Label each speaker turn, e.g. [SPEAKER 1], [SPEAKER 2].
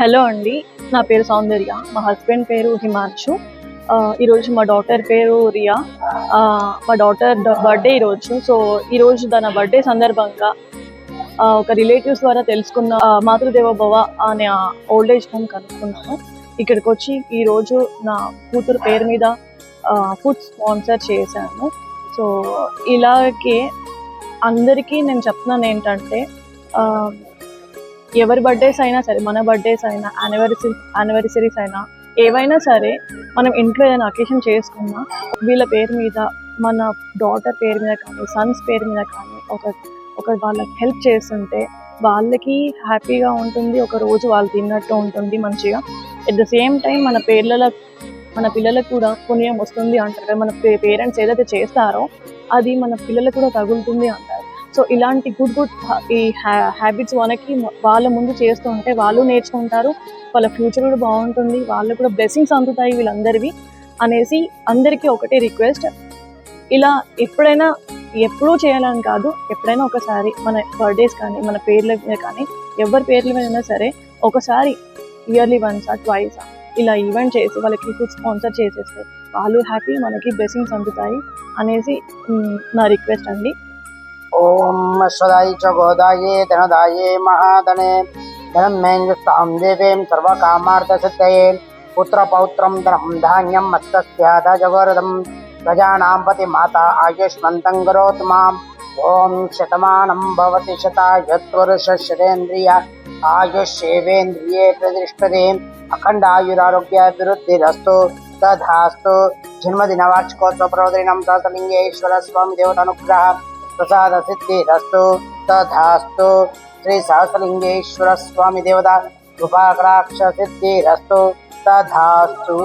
[SPEAKER 1] Hello అండి నా పేరు సౌందర్య మా హస్బెండ్ పేరు హిమాంశు ఈరోజు మా డాటర్ పేరు రియా. మా డాటర్ బర్త్డే ఈరోజు సో ఈరోజు తన బర్త్డే సందర్భంగా ఒక రిలేటివ్స్ ద్వారా తెలుసుకున్న మాతృదేవ భవ అనే ఓల్డ్ ఏజ్ హోమ్ కనుక్కున్నాను. ఇక్కడికి వచ్చి ఈరోజు నా కూతురు పేరు మీద ఫుడ్ స్పాన్సర్ చేశాను. సో ఇలాగే అందరికీ నేను చెప్తున్నాను ఏంటంటే ఎవరి బర్త్డేస్ అయినా సరే మన బర్త్డేస్ అయినా యానివర్సరీ యానివర్సరీస్ అయినా ఏవైనా సరే మనం ఇంట్లో ఏదైనా అకేషన్ చేసుకున్నా వీళ్ళ పేరు మీద మన డాటర్ పేరు మీద కానీ సన్స్ పేరు మీద కానీ ఒక ఒక వాళ్ళకి హెల్ప్ చేస్తుంటే వాళ్ళకి హ్యాపీగా ఉంటుంది ఒక రోజు వాళ్ళు తిన్నట్టు ఉంటుంది మంచిగా. ఎట్ ద సేమ్ టైం మన పేర్ల మన పిల్లలకు కూడా పుణ్యం వస్తుంది అంటారు మన పేరెంట్స్ ఏదైతే చేస్తారో అది మన పిల్లలకు కూడా తగులుతుంది అంటారు. సో ఇలాంటి గుడ్ గుడ్ ఈ హ్యాబిట్స్ మనకి వాళ్ళ ముందు చేస్తూ ఉంటే వాళ్ళు నేర్చుకుంటారు. వాళ్ళ ఫ్యూచర్ కూడా బాగుంటుంది. వాళ్ళు కూడా బ్లెస్సింగ్స్ అందుతాయి వీళ్ళందరివి అనేసి అందరికీ ఒకటే రిక్వెస్ట్ ఇలా ఎప్పుడైనా ఎప్పుడూ చేయాలని కాదు ఎప్పుడైనా ఒకసారి మన బర్త్డేస్ కానీ మన పేర్ల మీద కానీ ఎవరి పేర్ల మీద అయినా సరే ఒకసారి ఇయర్లీ వన్స్ ట్వైస్ ఇలా ఈవెంట్ చేసి వాళ్ళకి ఫుడ్ స్పాన్సర్ చేసేస్తే వాళ్ళు హ్యాపీ మనకి బ్లెస్సింగ్స్ అందుతాయి అనేసి నా రిక్వెస్ట్ అండి.
[SPEAKER 2] ॐ स्वदायि च गोदाये धनदाये महाधने धनमेन्द्रस्तां देवीं सर्वकामार्थसिद्धये पुत्रपौत्रं धनं धान्यं मत्तस्याध जगरदं प्रजानां पति माता आयुष्मन्तं करोतु माम् ॐ शतमानं भवति शता यत्वरुषशतेन्द्रिया आयुष्येवेन्द्रिये प्रतिष्ठते अखण्डायुरारोग्याभिवृद्धिरस्तु तथास्तु जन्मदिनवार्षिकोत्सवप्रवदरिणं सहस्रलिङ्गेश्वरस्वामिदेवतानुग्रह प्रसाद सिद्धिरस्तु तथास्तु श्री सहस्रलिंगेश्वर स्वामी देवता कृपाकराक्ष सिद्धिरस्तु तथास्तु